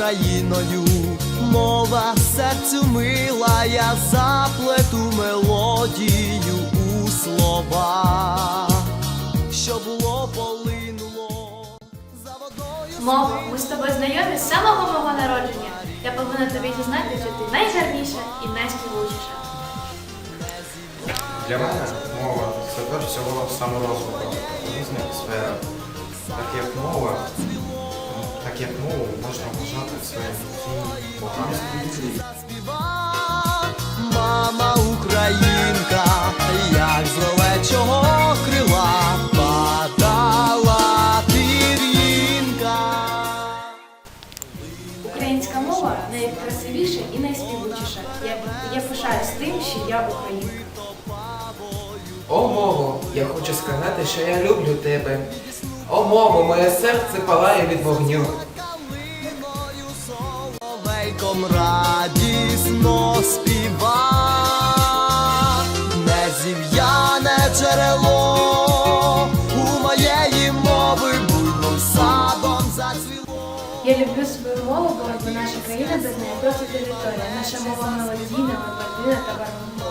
тобою, мова серцю мила, я заплету мелодію у слова, що було полинуло за водою. Мова, ми з тобою знайомі з самого мого народження. Я повинна тобі дізнати, що ти найгарніша і найспівучіша. Для мене мова це перш всього саморозвиток в різних сферах. Так як мова, як мову можна вважати багатством. Заспіва, мама українка, як з крила падала пір'їнка. Українська мова найкрасивіша і найспівучіша. Я, я пишаюсь тим, що я українка. О, мово, я хочу сказати, що я люблю тебе. О, мово, моє серце палає від вогню. Соловейком радісно співа, не зів'яне джерело у моєї мови буйним садом зацвіло. Я люблю свою мову, бо наша країна без неї просто територія. Наша мова мелодійна, мелодійна та гармонійна.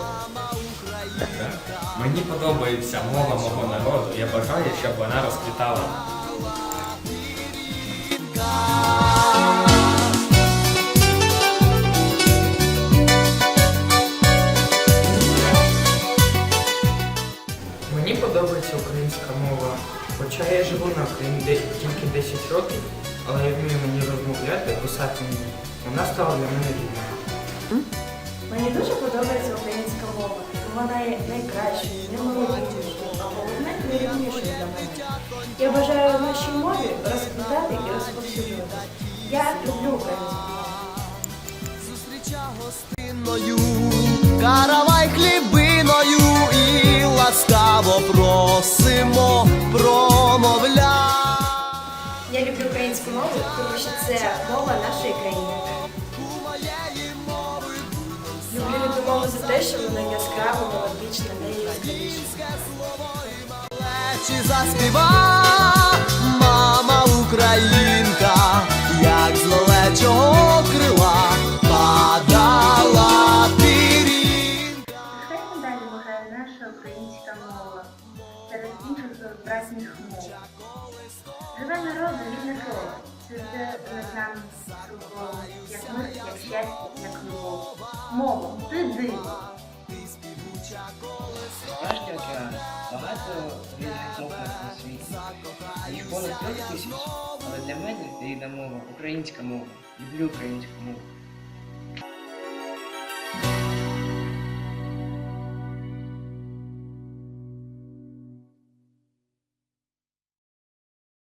Мені подобається мова мого народу. Я бажаю, щоб вона розквітала. Хоча я живу на Україні тільки 10 років, але я вмію мені розмовляти, писати мені. Вона стала для мене рідною. Мені дуже подобається українська мова. Вона є найкращою, наймолодішою, а головне найріднішою для мене. Я бажаю в нашій мові розквітати і розповсюджувати. Я люблю українську мову. Зустріча гостинною, що це мова нашої країни. Люблю любу мову за те, що вона яскрава, мелодична, найяскравіша. Плечі заспіва, мама українка, як з лелечого крила падала пір'їнка. Хай надалі буває наша українська мова серед інших братніх мов. Це нам над. Як мир, як щастя, як любов. Мова, ти диво. Справжній океан, багато різних мов на світі. І понад трьох тисяч. Але для мене рідна мова, українська мова. Люблю українську мову.